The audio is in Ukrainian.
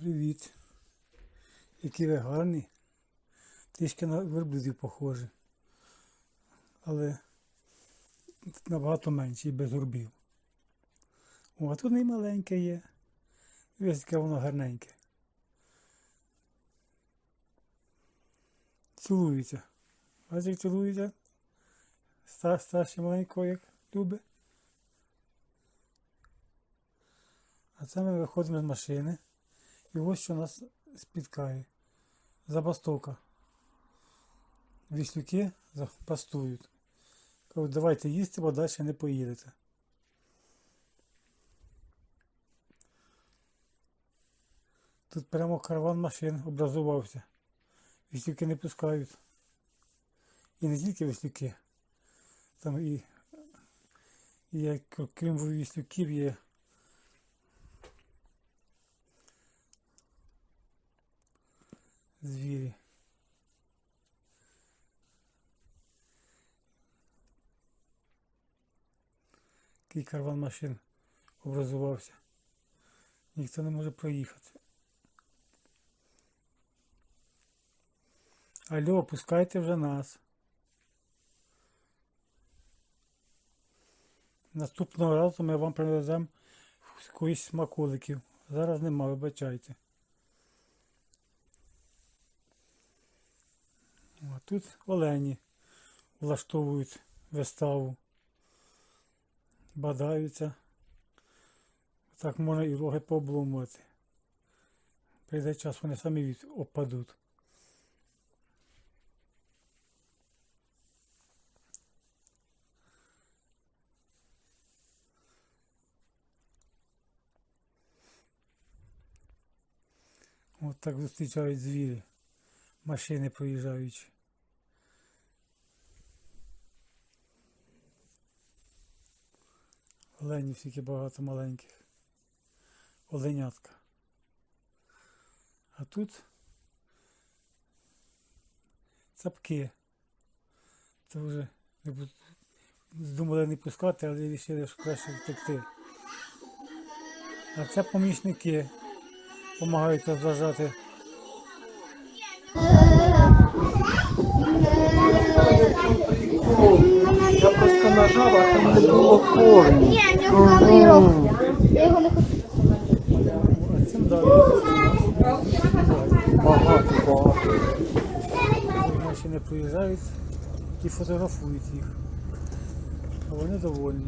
Привіт. Які ви гарні. Трішки на верблюдів похожі. Але набагато менші і без горбів. О, а тут і маленьке є. Ось яке воно гарненьке. Цілується. Бачиш, як цілується. Ста- Старший маленького як любить. А це ми виходимо з машини. І ось що нас спіткає. Забастовка. Віслюки бастують. Кажуть, давайте їсти, бо далі не поїдете. Тут прямо караван машин образувався. Віслюки не пускають. І не тільки віслюки. Там і, і крім віслюків є звірі. Такий карван машин образувався. Ніхто не може проїхати. Алло, пускайте вже нас. Наступного разу ми вам привеземо якоїсь смаколиків. Зараз нема, вибачайте. Тут олені влаштовують виставу. Бадаються. Так можна і роги пообломувати. Прийде час, вони самі від опадуть. От так зустрічають звірі. Машини проїжджаючи. Оленів скільки багато маленьких. Оленятка. А тут цапки. Це вже думали не пускати, але вирішили, що краще втекти. А це помічники допомагають розважати. Ні. Я його не хочу. Багато, багато. не приїжджають і фотографують їх. А вони довольні.